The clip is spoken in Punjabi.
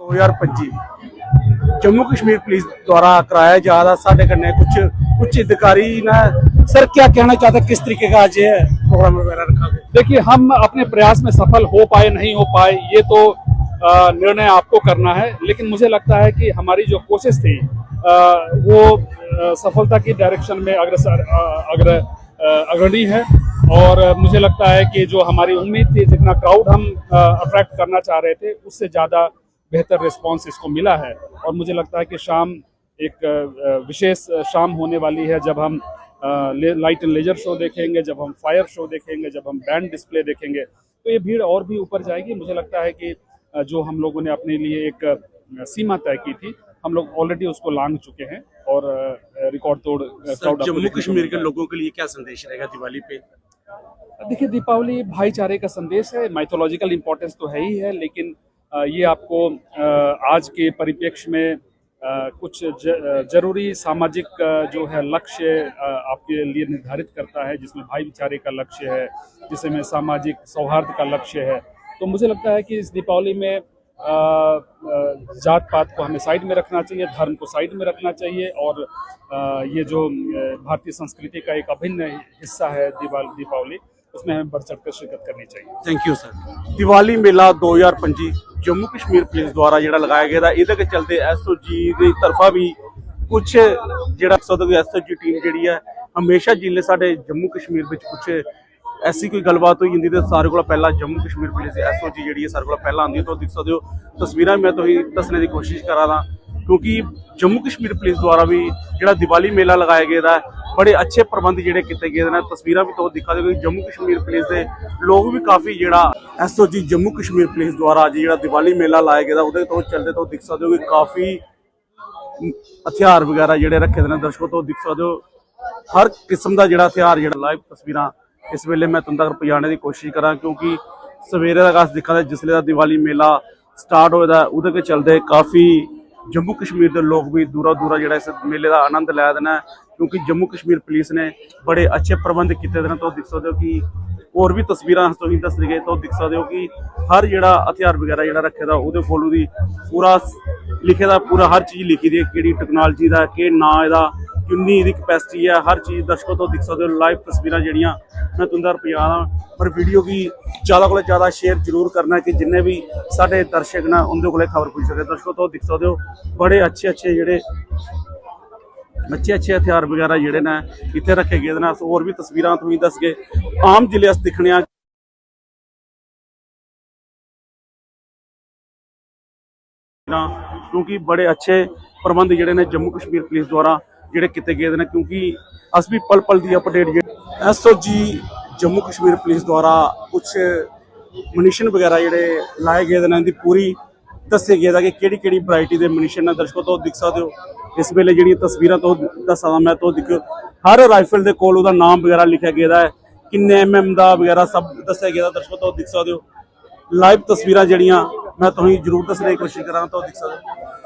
2025 जम्मू कश्मीर पुलिस द्वारा कराया जा रहा साढ़े कन्ने कुछ कुछ अधिकारी ने सर क्या कहना चाहते किस तरीके का आज प्रोग्राम वगैरह रखा गया? देखिए हम अपने प्रयास में सफल हो पाए नहीं हो पाए ये तो निर्णय आपको करना है लेकिन मुझे लगता है कि हमारी जो कोशिश थी आ, वो आ, सफलता की डायरेक्शन में अग्रसर अग्र अग्रणी है और मुझे लगता है कि जो हमारी उम्मीद थी जितना क्राउड हम अट्रैक्ट करना चाह रहे थे उससे ज़्यादा बेहतर रिस्पांस इसको मिला है। और मुझे लगता है कि शाम एक विशेष शाम होने वाली है जब हम लाइट एंड लेजर शो देखेंगे जब हम फायर शो देखेंगे जब हम बैंड डिस्प्ले देखेंगे तो ये भीड़ और भी ऊपर जाएगी। मुझे लगता है कि जो हम लोगों ने अपने लिए एक सीमा तय की थी हम लोग ऑलरेडी उसको लांग चुके हैं और रिकॉर्ड तोड़ जम्मू कश्मीर के लोगों के लिए क्या संदेश रहेगा दिवाली पे? देखिए दीपावली भाईचारे का संदेश है माइथोलॉजिकल इम्पोर्टेंस तो है ही है लेकिन ये आपको आज के परिप्रेक्ष्य में कुछ ज़रूरी सामाजिक जो है लक्ष्य आपके लिए निर्धारित करता है, जिसमें भाईचारे का लक्ष्य है, जिसमें सामाजिक सौहार्द का लक्ष्य है। तो मुझे लगता है कि इस दीपावली में जात पात को हमें साइड में रखना चाहिए, धर्म को साइड में रखना चाहिए और ये जो भारतीय संस्कृति का एक अभिन्न हिस्सा है दीपावली, उसमें हमें बढ़ चढ़ कर शिरकत करनी चाहिए। थैंक यू सर दिवाली मेला दो हज़ार ਜੰਮੂ ਕਸ਼ਮੀਰ ਪੁਲਿਸ ਦੁਆਰਾ ਜਿਹੜਾ ਲਗਾਇਆ ਗਿਆ ਦਾ ਇਹਦੇ ਕੇ ਚਲਦੇ ਐਸਓਜੀ ਦੀ ਤਰਫਾ ਵੀ ਕੁਝ ਜਿਹੜਾ ਸਦਕ ਐਸਓਜੀ ਟੀਮ ਜਿਹੜੀ ਹੈ ਹਮੇਸ਼ਾ ਜਿਲੇ ਸਾਡੇ ਜੰਮੂ ਕਸ਼ਮੀਰ ਵਿੱਚ ਕੁਝ ਐਸੀ ਕੋਈ ਗੱਲਬਾਤ ਹੋਈ ਜਾਂਦੀ ਤੇ ਸਾਰੇ ਕੋਲ ਪਹਿਲਾਂ ਜੰਮੂ ਕਸ਼ਮੀਰ ਪੁਲਿਸ ਦੀ ਐਸਓਜੀ ਜਿਹੜੀ ਹੈ ਸਾਰੇ ਕੋਲ ਪਹਿਲਾਂ ਆਉਂਦੀ ਹੈ ਤਾਂ ਦੇਖ ਸਕਦੇ ਹੋ। ਤਸਵੀਰਾਂ ਮੈਂ ਤੁਸੀਂ ਦੱਸਣ ਦੀ ਕੋਸ਼ਿਸ਼ ਕਰਾ ਦਾਂ ਕਿਉਂਕਿ ਜੰਮੂ ਕਸ਼ਮੀਰ ਪੁਲਿਸ ਦੁਆਰਾ ਵੀ ਜਿਹੜਾ ਦੀਵਾਲੀ ਮੇਲਾ ਲਗਾਇਆ ਗਿਆ ਦਾ ਬੜੇ ਅੱਛੇ ਪ੍ਰਬੰਧ ਜਿਹੜੇ ਕੀਤੇ ਗਏ ਨੇ। ਤਸਵੀਰਾਂ ਵੀ ਤੁਹਾਨੂੰ ਦਿਖਾ ਦਿਓ ਜੰਮੂ ਕਸ਼ਮੀਰ ਪੁਲਿਸ ਦੇ ਲੋਕ ਵੀ ਕਾਫੀ ਜਿਹੜਾ ਐਸਓਜੀ ਜੰਮੂ ਕਸ਼ਮੀਰ ਪੁਲਿਸ ਦੁਆਰਾ ਅੱਜ ਜਿਹੜਾ ਦੀਵਾਲੀ ਮੇਲਾ ਲਾਇਆ ਗਿਆ ਉਹਦੇ ਤੋਂ ਚੱਲਦੇ ਤੋਂ ਦਿਖ ਸਕਦੇ ਹੋ ਕਿ ਕਾਫੀ ਹਥਿਆਰ ਵਗੈਰਾ ਜਿਹੜੇ ਰੱਖੇ ਦੇ ਨੇ। ਦਰਸ਼ਕੋ ਤੋਂ ਦਿਖ ਸਕਦੇ ਹੋ, ਹਰ ਕਿਸਮ ਦਾ ਜਿਹੜਾ ਹਥਿਆਰ ਜਿਹੜਾ ਲਾਈਵ ਤਸਵੀਰਾਂ ਇਸ ਵੇਲੇ ਮੈਂ ਤੁਹਾਨੂੰ ਤੱਕ ਪਹੁੰਚਾਉਣ ਦੀ ਕੋਸ਼ਿਸ਼ ਕਰਾਂ, ਕਿਉਂਕਿ ਸਵੇਰੇ ਦਾ ਗਾਸ ਦਿਖਾ ਦਾ ਜਿਸਲੇ ਦਾ ਦੀਵਾਲੀ ਮੇਲਾ ਸਟਾਰਟ ਹੋਇਆ ਉਹਦੇ ਕੇ ਚੱਲਦੇ ਕਾਫੀ ਜੰਮੂ ਕਸ਼ਮੀਰ ਦੇ ਲੋਕ ਵੀ ਦੂਰਾ ਦੂਰਾ ਜਿਹੜਾ ਇਸ ਮੇਲੇ ਦਾ ਆਨੰਦ ਲੈ ਦੇਣਾ ਹੈ, ਕਿਉਂਕਿ ਜੰਮੂ ਕਸ਼ਮੀਰ ਪੁਲਿਸ ਨੇ ਬੜੇ ਅੱਛੇ ਪ੍ਰਬੰਧ ਕੀਤੇ ਦੇ ਨੇ ਤੋਂ ਦਿਖ ਸਕਦੇ ਹੋ ਕਿ ਹੋਰ ਵੀ ਤਸਵੀਰਾਂ ਤੁਸੀਂ ਦੱਸ ਰਹੀ ਤੋਂ ਦਿਖ ਸਕਦੇ ਹੋ ਕਿ ਹਰ ਜਿਹੜਾ ਹਥਿਆਰ ਵਗੈਰਾ ਜਿਹੜਾ ਰੱਖੇ ਦਾ ਉਹਦੇ ਕੋਲ ਉਹਦੀ ਪੂਰਾ ਲਿਖੇ ਦਾ ਪੂਰਾ ਹਰ ਚੀਜ਼ ਲਿਖੀ ਦੀ ਹੈ ਕਿਹੜੀ ਟੈਕਨੋਲੋਜੀ ਦਾ ਕਿ ਨਾਂ ਇਹਦਾ ਕਿੰਨੀ ਇਹਦੀ ਕਪੈਸਿਟੀ ਹੈ ਹਰ ਚੀਜ਼ ਦਰਸ਼ਕੋ ਤੋਂ ਦਿਖ ਸਕਦੇ ਹੋ ਲਾਈਵ ਤਸਵੀਰਾਂ ਜਿਹੜੀਆਂ ਮੈਂ ਤੁੰਦਰ ਪਿਆਰਾਂ ਪਰ ਵੀਡੀਓ ਵੀ ਜ਼ਿਆਦਾ ਕੋਲੇ ਜ਼ਿਆਦਾ ਸ਼ੇਅਰ ਜ਼ਰੂਰ ਕਰਨਾ ਕਿ ਜਿੰਨੇ ਵੀ ਸਾਡੇ ਦਰਸ਼ਕ ਨਾ ਉਹਦੇ ਕੋਲੇ ਖਬਰ ਪੁੱਛ ਸਕੇ ਦਰਸ਼ਕੋ ਤੋਂ ਦਿਖ ਸਕਦੇ ਹੋ ਬੜੇ ਅੱਛੇ ਅੱਛੇ ਜਿਹੜੇ ਅੱਛੇ ਅੱਛੇ ਹਥਿਆਰ ਵਗੈਰਾ ਜਿਹੜੇ ਨੇ ਇੱਥੇ ਰੱਖੇ ਗਏ ਨੇ ਹੋਰ ਵੀ ਤਸਵੀਰਾਂ ਤੁਸੀਂ ਦੱਸ ਕੇ ਆਮ ਜ਼ਿਲ੍ਹੇ ਅਸ ਦਿਖਣੀਆਂ ਨਾ ਕਿਉਂਕਿ ਬੜੇ ਅੱਛੇ ਪ੍ਰਬੰਧ ਜਿਹੜੇ ਨੇ ਜੰਮੂ ਕਸ਼ਮੀਰ ਪੁਲਿਸ ਦੁਆਰਾ ਜਿਹੜੇ ਕੀਤੇ ਗਏ ਨੇ, ਕਿਉਂਕਿ ਅਸੀਂ ਵੀ ਪਲ ਪਲ ਦੀ update SOG Jammu Kashmir police ਦੁਆਰਾ ਕੁਝ ਮਨੀਸ਼ਨ ਵਗੈਰਾ ਜਿਹੜੇ ਲਾਏ ਗਏ ਨੇ ਦੀ ਪੂਰੀ ਦੱਸਿਆ ਗਿਆ ਦਾ ਕਿ ਕਿਹੜੀ ਕਿਹੜੀ ਵੈਰਾਈਟੀ ਦੇ ਮਨੀਸ਼ਨ ਨੇ ਦਰਸ਼ਕੋ ਤੋਂ ਦਿਖ ਸਕਦੇ ਹੋ। ਇਸ ਵੇਲੇ ਜਿਹੜੀਆਂ ਤਸਵੀਰਾਂ ਤੋਂ ਦੱਸਾਂ ਮੈਂ ਤੋਂ ਦਿਖ ਹਰ ਰਾਈਫਲ ਦੇ ਕੋਲ ਉਹਦਾ ਨਾਮ ਵਗੈਰਾ ਲਿਖਿਆ ਗਿਆ ਦਾ ਹੈ। ਕਿੰਨੇ ਐਮਐਮ ਦਾ ਵਗੈਰਾ ਸਭ ਦੱਸਿਆ ਗਿਆ ਦਾ ਦਰਸ਼ਕੋ ਤੋਂ ਦਿਖ ਸਕਦੇ ਹੋ। ਲਾਈਵ ਤਸਵੀਰਾਂ ਜਿਹੜੀਆਂ ਮੈਂ ਤੁਹਾਨੂੰ ਜ਼ਰੂਰ ਦੱਸਣ ਦੀ ਕੋਸ਼ਿਸ਼ ਕਰਾਂ ਤਾਂ ਦਿਖ ਸਕਦੇ ਹੋ।